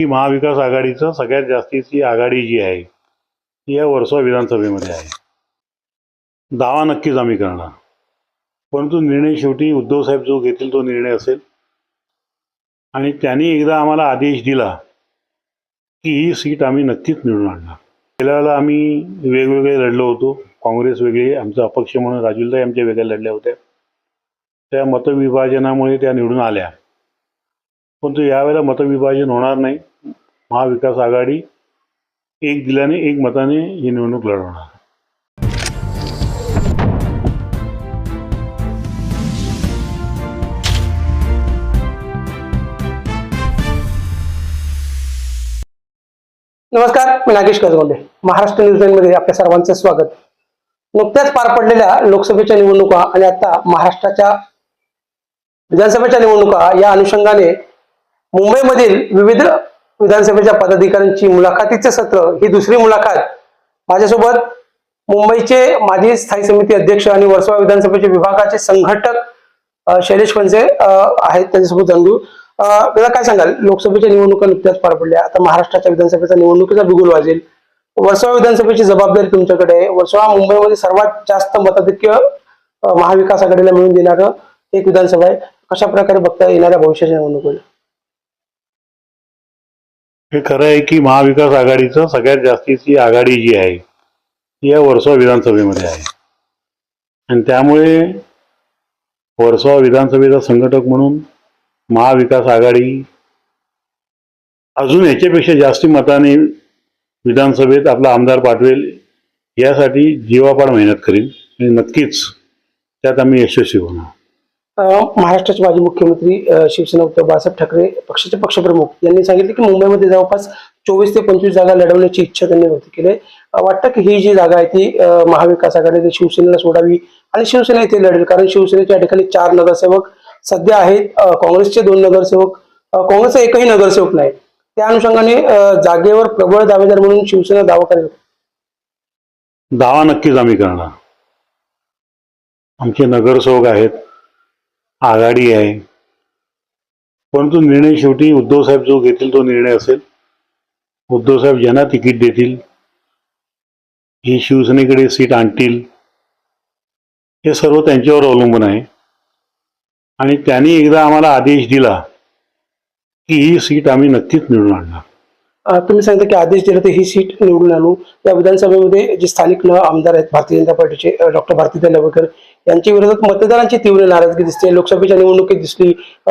ही महाविकास आघाडीचं सगळ्यात जास्तीची आघाडी जी आहे ती या वर्सोवा विधानसभेमध्ये आहे. दावा नक्कीच आम्ही करणार. परंतु निर्णय शेवटी उद्धवसाहेब जो घेतील तो निर्णय असेल. आणि त्यांनी एकदा आम्हाला आदेश दिला की ही सीट आम्ही नक्कीच निवडून आणणार. गेल्या वेळेला आम्ही वेगवेगळे लढलो होतो. काँग्रेस वेगळी आमचा अपक्ष म्हणून राजूलताई आमच्या वेगळ्या लढल्या होत्या. त्या मतविभाजनामुळे त्या निवडून आल्या. परंतु यावेळेला मतविभाजन होणार नाही. महाविकास आघाडी एक दिल्याने एक मताने ही निवडणूक लढवणार. नमस्कार मी नागेश गजगोंडे. महाराष्ट्र न्यूजमध्ये आपल्या सर्वांचे स्वागत. नुकत्याच पार पडलेल्या लोकसभेच्या निवडणुका आणि आता महाराष्ट्राच्या विधानसभेच्या निवडणुका या अनुषंगाने मुंबईमधील विविध विधानसभेच्या पदाधिकाऱ्यांची मुलाखतीचे सत्र ही दुसरी मुलाखत. माझ्यासोबत मुंबईचे माजी स्थायी समिती अध्यक्ष आणि वर्सोवा विधानसभेचे विभागाचे संघटक शैलेश फणसे आहेत त्यांच्यासोबत जाणू अ, काय सांगाल? लोकसभेच्या निवडणुका नुकत्याच पार पडल्या. आता महाराष्ट्राच्या विधानसभेचा निवडणुकीचा बिगुल वाजेल. वर्सोवा विधानसभेची जबाबदारी तुमच्याकडे आहे. वर्सोवा मुंबईमध्ये सर्वात जास्त मताधिक्य महाविकास आघाडीला मिळून देणारं एक विधानसभा आहे. कशा प्रकारे बघता येणाऱ्या भविष्याच्या निवडणुकीला हे खरं आहे की महाविकास आघाडीचं सगळ्यात जास्तीची आघाडी जी आहे ती या वर्सोवा विधानसभेमध्ये आहे. आणि त्यामुळे वर्सोवा विधानसभेचा संघटक म्हणून महाविकास आघाडी अजून याच्यापेक्षा जास्ती मताने विधानसभेत आपला आमदार पाठवेल यासाठी जीवापाड मेहनत करील आणि नक्कीच त्यात आम्ही यशस्वी होणार. महाराष्ट्राचे माजी मुख्यमंत्री शिवसेना उद्धव बाळासाहेब ठाकरे पक्षाचे पक्षप्रमुख यांनी सांगितले की मुंबईमध्ये जवळपास चोवीस ते पंचवीस जागा लढवण्याची इच्छा त्यांनी व्यक्त केली वाटतं की ही जी जागा आहे ती महाविकास आघाडीने शिवसेनेला सोडावी आणि शिवसेना इथे लढेल. कारण शिवसेनेच्या ठिकाणी चार नगरसेवक सध्या आहेत. काँग्रेसचे दोन नगरसेवक काँग्रेसचा एकही नगरसेवक नाही. त्या अनुषंगाने जागेवर प्रबळ दावेदार म्हणून शिवसेना दावा करेल. दावा नक्कीच आम्ही करणार. आमचे नगरसेवक आहेत. आघाडी आहे. परंतु निर्णय शेवटी उद्धवसाहेब जो घेतील तो निर्णय असेल. उद्धवसाहेब ज्यांना तिकीट देतील ही शिवसेनेकडे सीट आणतील हे सर्व त्यांच्यावर अवलंबून आहे. आणि त्यांनी एकदा आम्हाला आदेश दिला की ही सीट आम्ही नक्कीच निवडून आणणार. तुम्ही सांगता की आदेश दिला तर ही सीट निवडून आणू. या विधानसभेमध्ये जे स्थानिक आमदार आहेत भारतीय जनता पार्टीचे डॉक्टर भारतीताई लवकर यांच्या विरोधात मतदारांची तीव्र नाराजगी दिसते. लोकसभेच्या निवडणुकीत दिसली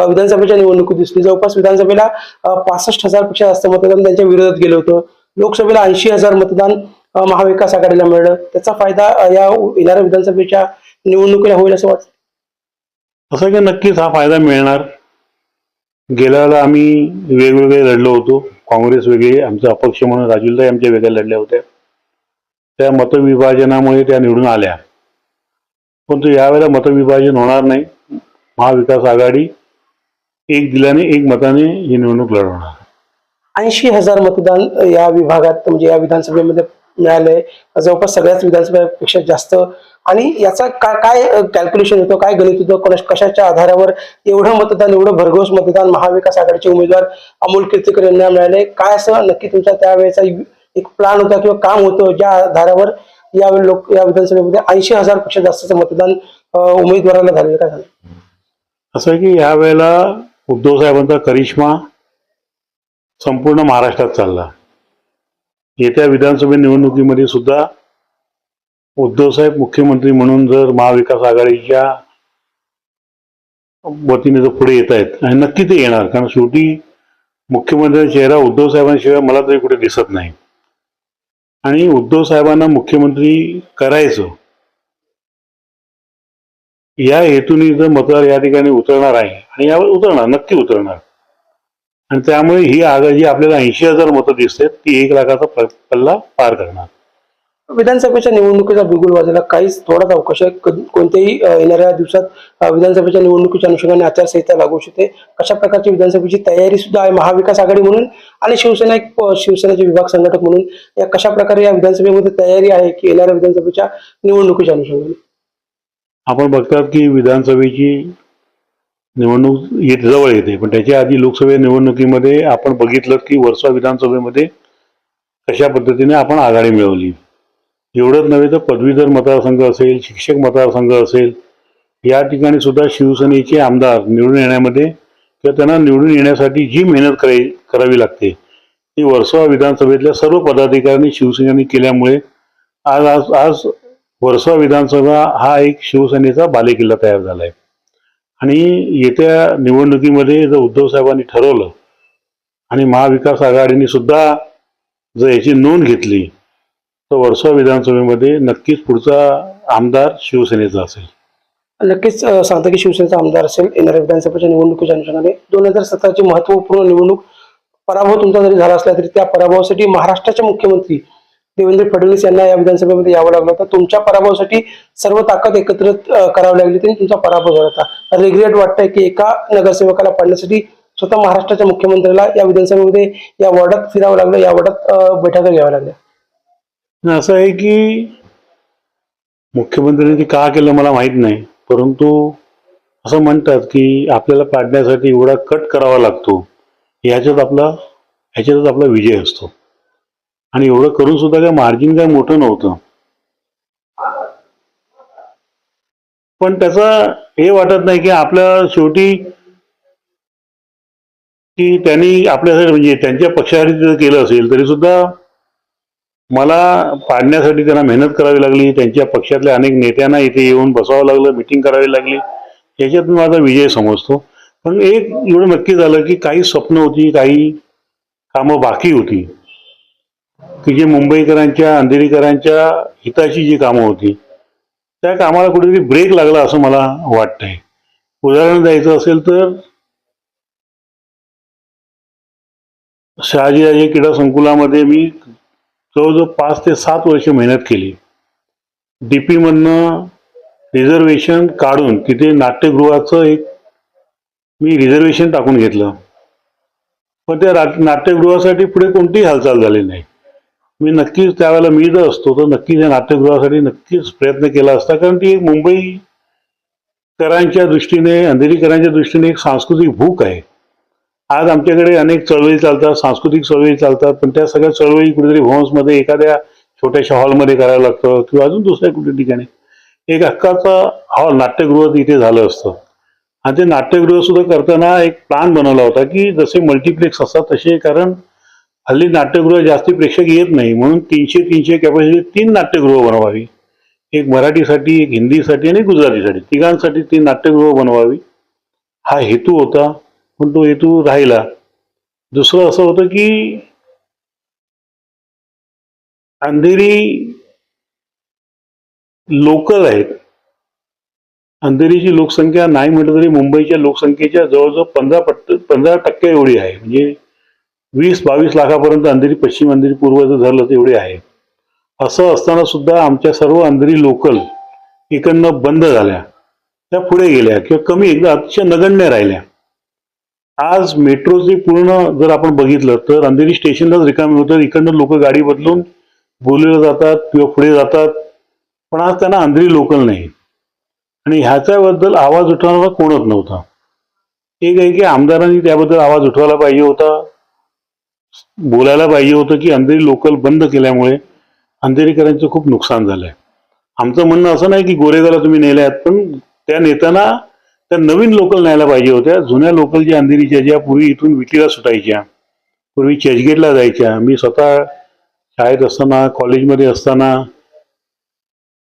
विधानसभेच्या निवडणुकीत दिसली. जवळपास विधानसभेला पासष्ट हजारपेक्षा जास्त मतदान त्यांच्या विरोधात गेलं होतं. लोकसभेला ऐंशी हजार मतदान महाविकास आघाडीला मिळलं. त्याचा फायदा या येणाऱ्या विधानसभेच्या निवडणुकीला होईल असं वाटतं. असं की नक्कीच हा फायदा मिळणार. गेल्या वेळेला आम्ही वेगवेगळे लढलो होतो. काँग्रेस वेगळी आमचा अपक्ष म्हणून राजुलताई आमच्या वेगळ्या लढल्या होत्या. त्या मतविभाजनामुळे त्या निवडून आल्या. परंतु यावेळेला मतविभाजन होणार नाही. महाविकास आघाडी एक दिल्याने एक मताने ही निवडणूक लढवणार. ऐंशी हजार मतदान या विभागात म्हणजे या विधानसभेमध्ये न्यायालय जवळपास सगळ्याच विधानसभेपेक्षा जास्त. आणि याचा का काय कॅल्क्युलेशन होतं काय गणित होतं कोणा कशाच्या आधारावर एवढं मतदान एवढं भरघोस मतदान महाविकास आघाडीचे उमेदवार अमोल कीर्तीकर यांना मिळाले काय असं नक्की तुमचा त्यावेळेचा एक प्लान होता किंवा काम होतं ज्या आधारावर यावेळी लोक या विधानसभेमध्ये ऐंशी हजारपेक्षा जास्तचं मतदान उमेदवाराला झालेलं काय झालं? असं आहे की यावेळेला उद्धव साहेबांचा करिश्मा संपूर्ण महाराष्ट्रात चालला. येत्या विधानसभा निवडणुकीमध्ये सुद्धा उद्धवसाहेब मुख्यमंत्री म्हणून जर महाविकास आघाडीच्या वतीने जर पुढे येत आहेत आणि नक्की ते येणार कारण शेवटी मुख्यमंत्र्यांचा चेहरा उद्धव साहेबांशिवाय मला तरी कुठे दिसत नाही. आणि उद्धव साहेबांना मुख्यमंत्री करायचं या हेतूने जर मतदार या ठिकाणी उतरणार आहे आणि यावर उतरणार नक्की उतरणार आणि त्यामुळे ही आघाडी जी आपल्याला ऐंशी हजार मतं दिसते ती एक लाखाचा पल्ला पार करणार. विधानसभेच्या निवडणुकीचा बिगुल वाजायला काहीच थोडाच अवकाश आहे. कधी- कोणत्याही येणाऱ्या दिवसात विधानसभेच्या निवडणुकीच्या अनुषंगाने आचारसंहिता लागू शकते. कशा प्रकारची विधानसभेची तयारी सुद्धा आहे महाविकास आघाडी म्हणून आणि शिवसेना एक शिवसेनेचे विभाग संघटक म्हणून या कशा प्रकारे या विधानसभेमध्ये तयारी आहे की येणाऱ्या विधानसभेच्या निवडणुकीच्या अनुषंगाने? आपण बघतात की विधानसभेची निवडणूक येत जवळ येते. पण त्याच्या आधी लोकसभा निवडणुकीमध्ये आपण बघितलं की वर्षा विधानसभेमध्ये कशा पद्धतीने आपण आघाडी मिळवली. एवढंच नव्हे तर पदवीधर मतदारसंघ असेल शिक्षक मतदारसंघ असेल या ठिकाणी सुद्धा शिवसेनेचे आमदार निवडून येण्यामध्ये किंवा त्यांना निवडून येण्यासाठी जी मेहनत करावी करावी लागते ती वर्सोवा विधानसभेतल्या सर्व पदाधिकाऱ्यांनी शिवसेनेने केल्यामुळे आज आज आज वर्सोवा विधानसभा हा एक शिवसेनेचा बालेकिल्ला तयार झाला आहे आणि येत्या निवडणुकीमध्ये जर उद्धव साहेबांनी ठरवलं आणि महाविकास आघाडीने सुद्धा जर याची नोंद घेतली तर वर्सोवा विधानसभेमध्ये नक्कीच पुढचा आमदार शिवसेनेचा असेल. नक्कीच सांगता की शिवसेनेचा आमदार असेल येणाऱ्या विधानसभेच्या निवडणुकीच्या अनुषंगाने दोन हजार सतराची महत्त्वपूर्ण निवडणूक पराभव तुमचा जरी झाला असला तरी त्या पराभवासाठी महाराष्ट्राचे मुख्यमंत्री देवेंद्र फडणवीस यांना या विधानसभेमध्ये यावं लागलं होतं. तुमच्या पराभवासाठी सर्व ताकद एकत्रित करावी लागली होती तुमचा पराभव झाला होता. रिग्रेट वाटतंय की एका नगरसेवकाला पाडण्यासाठी स्वतः महाराष्ट्राच्या मुख्यमंत्र्याला या विधानसभेमध्ये या वॉर्डात फिरावं लागलं या वॉर्डात बैठका घ्याव्या लागल्या? असं आहे की मुख्यमंत्र्यांनी ते का केलं मला माहीत नाही. परंतु असं म्हणतात की आपल्याला पाडण्यासाठी एवढा कट करावा लागतो. ह्याच्यात आपला ह्याच्यातच आपला विजय असतो. आणि एवढं करून सुद्धा काय मार्जिन काय मोठं नव्हतं. पण त्याचं हे वाटत नाही की आपल्या शेवटी की त्यांनी आपल्यासाठी म्हणजे त्यांच्या पक्षासाठी केलं असेल तरी सुद्धा मला पाडण्यासाठी त्यांना मेहनत करावी लागली. त्यांच्या पक्षातल्या अनेक नेत्यांना इथे येऊन बसावं लागलं मिटिंग करावी लागली. याच्यात मी माझा विजय समजतो. पण एक एवढं नक्की झालं की काही स्वप्न होती काही कामं बाकी होती. की जे मुंबईकरांच्या अंधेरीकरांच्या हिताची जी कामं होती त्या कामाला कुठेतरी ब्रेक लागला असं मला वाटतंय. उदाहरण द्यायचं असेल तर शहाजीराजे क्रीडा संकुलामध्ये मी जवळजवळ पाच ते सात वर्ष मेहनत केली. डी पीमधनं रिझर्वेशन काढून तिथे नाट्यगृहाचं एक मी रिझर्वेशन टाकून घेतलं. पण त्या नाट्यगृहासाठी पुढे कोणतीही हालचाल झाली नाही. मी नक्कीच त्यावेळेला मी जर असतो. तर नक्कीच या नाट्यगृहासाठी नक्कीच प्रयत्न केला असता. कारण ती एक मुंबईकरांच्या दृष्टीने अंधेरीकरांच्या दृष्टीने एक सांस्कृतिक भूक आहे. आज आमच्याकडे अनेक चळवळी चालतात सांस्कृतिक चळवळी चालतात. पण त्या सगळ्या चळवळी कुठेतरी भवन्समध्ये एखाद्या छोट्याशा हॉलमध्ये करायला लागतं किंवा अजून दुसऱ्या कुठे ठिकाणी. एक हक्काचा हॉल नाट्यगृह तिथे झालं असतं. आणि ते नाट्यगृह सुद्धा करताना एक प्लान बनवला होता की जसे मल्टिप्लेक्स असतात तसे कारण हल्ली नाट्यगृह जास्ती प्रेक्षक येत नाही म्हणून तीनशे तीनशे कॅपॅसिटी तीन नाट्यगृह बनवावी. एक मराठीसाठी एक हिंदीसाठी आणि गुजरातीसाठी. तिघांसाठी तीन नाट्यगृह बनवावी. हा हेतू होता पण तो हेतू राहिला. दुसरं असं होतं की अंधेरी लोकल आहेत. अंधेरीची लोकसंख्या नाही म्हटलं तरी मुंबईच्या लोकसंख्येच्या जवळजवळ पंधरा पट पंधरा टक्के एवढी आहे. म्हणजे वीस बावीस लाखापर्यंत अंधेरी पश्चिम अंधेरी पूर्वचं धरलं तेवढे आहे. असं असताना सुद्धा आमच्या सर्व अंधेरी लोकल इकडनं बंद झाल्या. त्या पुढे गेल्या किंवा कमी एकदा अतिशय नगण्य राहिल्या. आज मेट्रोचे पूर्ण जर आपण बघितलं तर अंधेरी स्टेशनलाच रिकामी होतं. इकडनं लोक गाडी बदलून बोलले जातात किंवा पुढे जातात. पण आज त्यांना अंधेरी लोकल नाही. आणि ह्याच्याबद्दल आवाज उठवणारा कोणच नव्हता. एक आहे की आमदारांनी त्याबद्दल आवाज उठवायला पाहिजे होता. बोलायला पाहिजे होतं की अंधेरी लोकल बंद केल्यामुळे अंधेरीकरांचं खूप नुकसान झालंय. आमचं म्हणणं असं नाही की गोरेगावला तुम्ही नेल्यात आहेत पण त्या नेताना त्या नवीन लोकल न्यायला पाहिजे होत्या. जुन्या लोकल ज्या अंधेरीच्या ज्या पूर्वी इथून विटीला सुटायच्या पूर्वी चर्चगेटला जायच्या. मी स्वतः शाळेत असताना कॉलेजमध्ये असताना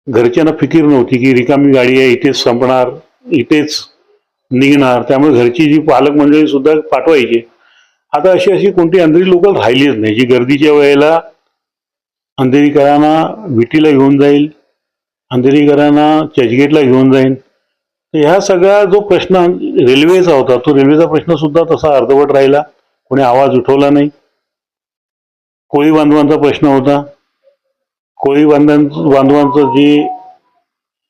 घरच्यांना फिकीर नव्हती की रिकामी गाडी आहे इथेच संपणार इथेच निघणार. त्यामुळे घरची जी पालक मंडळी सुद्धा पाठवायची. आता अशी अशी कोणती अंधेरी लोकल राहिलीच नाही जी गर्दीच्या वेळेला अंधेरीकरांना विटीला घेऊन जाईल अंधेरीकरांना चर्चगेटला घेऊन जाईल. तर ह्या सगळा जो प्रश्न रेल्वेचा होता तो रेल्वेचा प्रश्न सुद्धा तसा अर्धवट राहिला. कोणी आवाज उठवला नाही. कोळी बांधवांचा प्रश्न होता. कोळी बांधवां बांधवांचं जी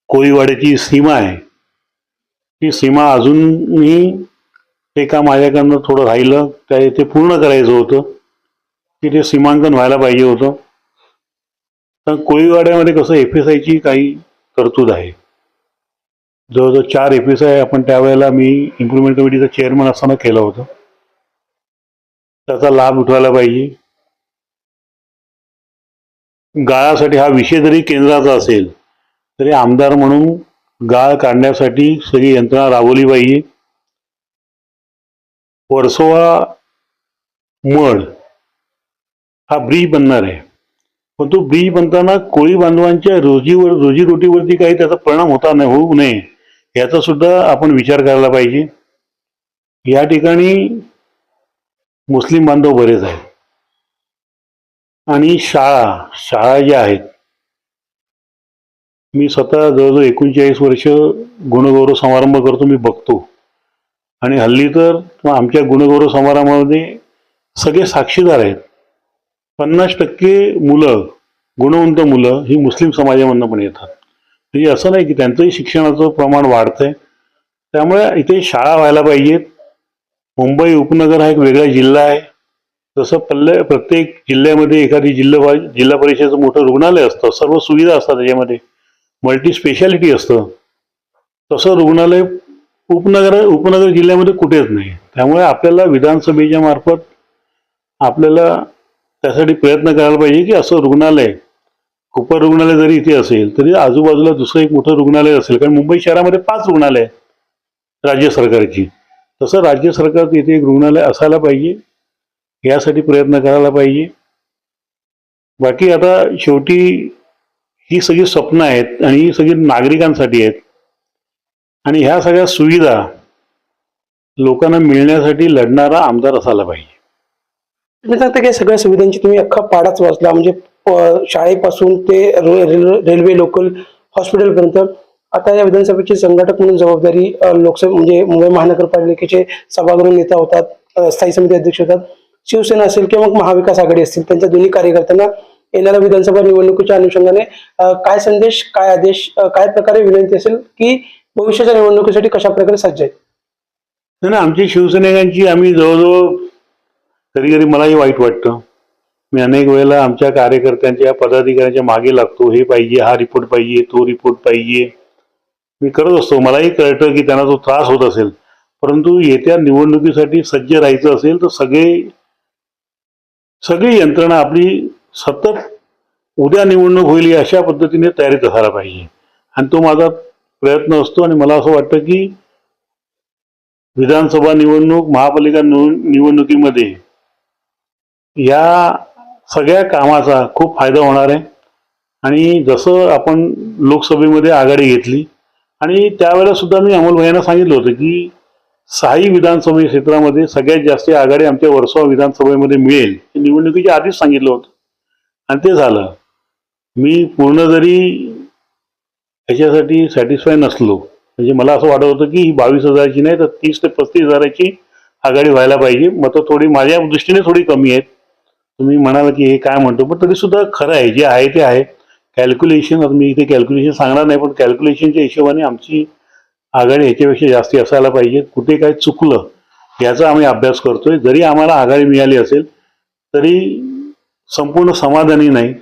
कोळीवाड्याची सीमा आहे ती सीमा अजूनही ते काम माझ्याकडनं थोडं राहिलं त्या ते पूर्ण करायचं होतं. की ते सीमांकन व्हायला पाहिजे होतं. तर कोळीवाड्यामध्ये कसं एफ एस आयची काही तरतूद आहे. जवळजवळ चार एफ एस आय आपण त्यावेळेला मी इम्प्रुव्हमेंट कमिटीचा चेअरमन असताना केलं होतं. त्याचा लाभ उठवायला पाहिजे. गाळासाठी हा विषय जरी केंद्राचा असेल तरी आमदार म्हणून गाळ काढण्यासाठी सगळी यंत्रणा राबवली पाहिजे. वर्सोवा मळ हा ब्रिज बनणार आहे. पण तो ब्रिज बनताना कोळी बांधवांच्या रोजीवर रोजीरोटीवरती काही त्याचा परिणाम होता नाही होऊ नये याचा सुद्धा आपण विचार करायला पाहिजे. या ठिकाणी मुस्लिम बांधव बरेच आहेत. आणि शाळा शाळा ज्या आहेत मी स्वतः जवळजवळ एकोणचाळीस वर्ष गुणगौरव समारंभ करतो मी बघतो. आणि हल्ली तर आमच्या गुणगौरव समारंभामध्ये सगळे साक्षीदार आहेत. पन्नास टक्के मुलं गुणवंत मुलं ही मुस्लिम समाजामधनं पण येतात. म्हणजे असं नाही की त्यांचंही शिक्षणाचं प्रमाण वाढतंय. त्यामुळे इथे शाळा व्हायला पाहिजेत. मुंबई उपनगर हा एक वेगळा जिल्हा आहे. जसं पल्ले प्रत्येक जिल्ह्यामध्ये एखादी जिल्हा जिल्हा परिषदेचं मोठं रुग्णालय असतं. सर्व सुविधा असतात त्याच्यामध्ये. मल्टी स्पेशालिटी असतं. तसं रुग्णालय उपनगर उपनगर जिल्ह्यामध्ये कुठेच नाही. त्यामुळे आपल्याला विधानसभेच्या मार्फत आपल्याला त्यासाठी प्रयत्न करायला पाहिजे की असं रुग्णालय कुपर रुग्णालय जरी इथे असेल तरी आजूबाजूला दुसरं एक मोठं रुग्णालय असेल. कारण मुंबई शहरामध्ये पाच रुग्णालय राज्य सरकारची. तसं राज्य सरकार इथे एक रुग्णालय असायला पाहिजे. यासाठी प्रयत्न करायला पाहिजे. बाकी आता शेवटी ही सगळी स्वप्न आहेत आणि ही सगळी नागरिकांसाठी आहेत. आणि ह्या सगळ्या सुविधा लोकांना मिळण्यासाठी लढणारा आमदार असायला पाहिजे. तुम्ही सांगता की सगळ्या सुविधांची तुम्ही अख्खा पाडाच वाचला. म्हणजे प- शाळेपासून ते रे- रेल्वे लोकल हॉस्पिटलपर्यंत आता या विधानसभेची संघटक म्हणून जबाबदारी अ, लोकसभा म्हणजे मुंबई महानगरपालिकेचे सभागृह नेता होतात अ, स्थायी समिती अध्यक्ष होतात. शिवसेना असेल किंवा मग महाविकास आघाडी असतील त्यांच्या दोन्ही कार्यकर्त्यांना येणाऱ्या विधानसभा निवडणुकीच्या अनुषंगाने अ, काय संदेश काय आदेश अ, काय प्रकारे विनंती असेल की भविष्याच्या निवडणुकीसाठी कशा प्रकारे सज्ज आहेत? नाही ना आमची शिवसैनिकांची आम्ही जवळजवळ कधी कधी मलाही वाईट वाटतं. मी अनेक वेळेला आमच्या कार्यकर्त्यांच्या पदाधिकाऱ्यांच्या मागे लागतो. हे पाहिजे हा रिपोर्ट पाहिजे तो रिपोर्ट पाहिजे. मी करत असतो. मलाही कळतं की त्यांना तो त्रास होत असेल. परंतु येत्या निवडणुकीसाठी सज्ज राहायचं असेल तर सगळे सगळी यंत्रणा आपली सतत उद्या निवडणूक होईल अशा पद्धतीने तयारीत असायला पाहिजे. आणि तो माझा प्रयत्न असतो आणि मला असं वाटतं की विधानसभा निवडणूक महापालिका निवडणुकीमध्ये या सगळ्या कामाचा खूप फायदा होणार आहे. आणि जसं आपण लोकसभेमध्ये आघाडी घेतली आणि त्यावेळेला सुद्धा मी अमोल सांगितलं होतं की साई विधानसभा क्षेत्रामध्ये सगळ्यात जास्त आघाडी आमच्या वर्सोवा विधानसभेमध्ये मिळेल हे निवडणुकीच्या आधीच सांगितलं होतं. आणि ते झालं. मी पूर्ण जरी ह्याच्यासाठी सॅटिस्फाय नसलो. म्हणजे मला असं वाटत होतं की ही बावीस हजाराची नाही तर तीस ते पस्तीस हजाराची आघाडी व्हायला पाहिजे. मतं थोडी माझ्या दृष्टीने थोडी कमी आहेत. तुम्ही म्हणाल की हे काय म्हणतो पण तरीसुद्धा खरं आहे जे आहे ते आहे. कॅल्क्युलेशन आता मी इथे कॅल्क्युलेशन सांगणार नाही पण कॅल्क्युलेशनच्या हिशोबाने आमची आघाडी ह्याच्यापेक्षा जास्ती असायला पाहिजे. कुठे काय चुकलं याचा आम्ही अभ्यास करतोय. जरी आम्हाला आघाडी मिळाली असेल तरी संपूर्ण समाधानी नाही.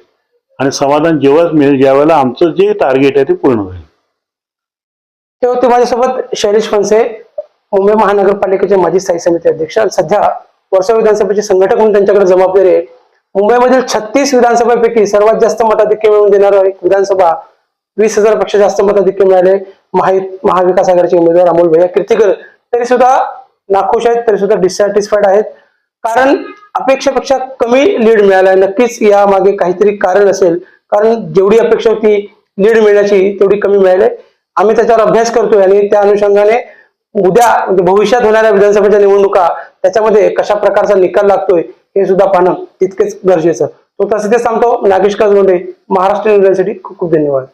आणि समाधान जेव्हाच मिळेल ज्यावेळेला आमचं जे टार्गेट आहे ते पूर्ण होईल. ते माझ्यासोबत शैलेश फणसे मुंबई महानगरपालिकेचे माजी स्थायी समिती अध्यक्ष आणि सध्या वर्षा विधानसभेचे संघटक म्हणून त्यांच्याकडे जबाबदारी आहे. मुंबईमधील छत्तीस विधानसभेपैकी सर्वात जास्त मताधिक्य मिळवून देणारं एक विधानसभा वीस हजारपेक्षा जास्त मताधिक्य मिळाले. महा महाविकास आघाडीचे उमेदवार अमोल भैया कीर्तीकर तरी सुद्धा नाखुश आहेत तरी सुद्धा डिससॅटिस्फाईड आहेत. कारण अपेक्षेपेक्षा कमी लीड मिळाला नक्कीच या मागे काहीतरी कारण असेल. कारण जेवढी अपेक्षा होती लीड मिळण्याची तेवढी कमी मिळाली. आम्ही त्याच्यावर अभ्यास करतोय आणि त्या अनुषंगाने उद्या म्हणजे भविष्यात होणाऱ्या विधानसभेच्या निवडणुका त्याच्यामध्ये कशा प्रकारचा निकाल लागतोय हे सुद्धा पाहणं तितकेच गरजेचं. तो तसं ते सांगतो. नागेश काजगोंडे महाराष्ट्र युनिव्हर्सिटी खूप खूप धन्यवाद.